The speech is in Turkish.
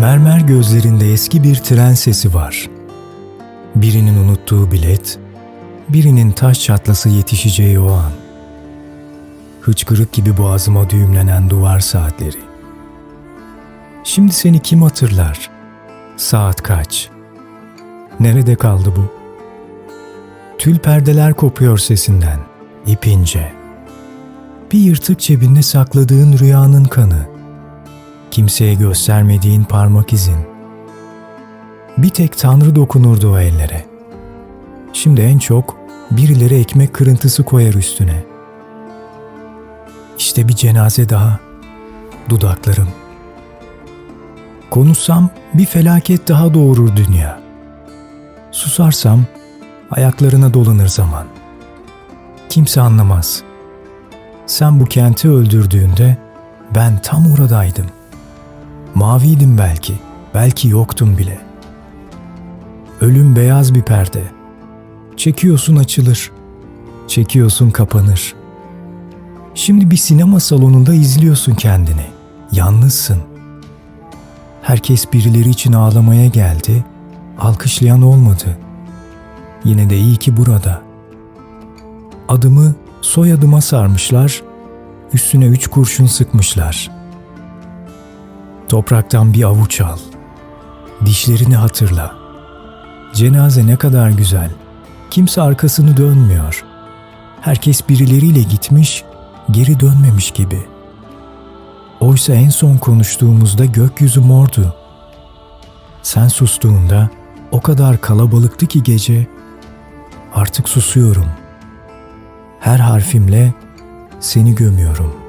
Mermer gözlerinde eski bir tren sesi var. Birinin unuttuğu bilet, birinin taş çatlası yetişeceği o an. Hıçkırık gibi boğazıma düğümlenen duvar saatleri. Şimdi seni kim hatırlar? Saat kaç? Nerede kaldı bu? Tül perdeler kopuyor sesinden, ipince. Bir yırtık cebinde sakladığın rüyanın kanı. Kimseye göstermediğin parmak izin. Bir tek Tanrı dokunurdu o ellere. Şimdi en çok birileri ekmek kırıntısı koyar üstüne. İşte bir cenaze daha. Dudaklarım. Konuşsam bir felaket daha doğurur dünya. Susarsam ayaklarına dolanır zaman. Kimse anlamaz. Sen bu kenti öldürdüğünde ben tam oradaydım. Maviydim belki, belki yoktum bile. Ölüm beyaz bir perde. Çekiyorsun açılır, çekiyorsun kapanır. Şimdi bir sinema salonunda izliyorsun kendini. Yalnızsın. Herkes birileri için ağlamaya geldi, alkışlayan olmadı. Yine de iyi ki burada. Adımı soyadıma sarmışlar, üstüne üç kurşun sıkmışlar. Topraktan bir avuç al. Dişlerini hatırla. Cenaze ne kadar güzel. Kimse arkasını dönmüyor. Herkes birileriyle gitmiş, geri dönmemiş gibi. Oysa en son konuştuğumuzda gökyüzü mordu. Sen sustuğunda o kadar kalabalıktı ki gece. Artık susuyorum. Her harfimle seni gömüyorum.''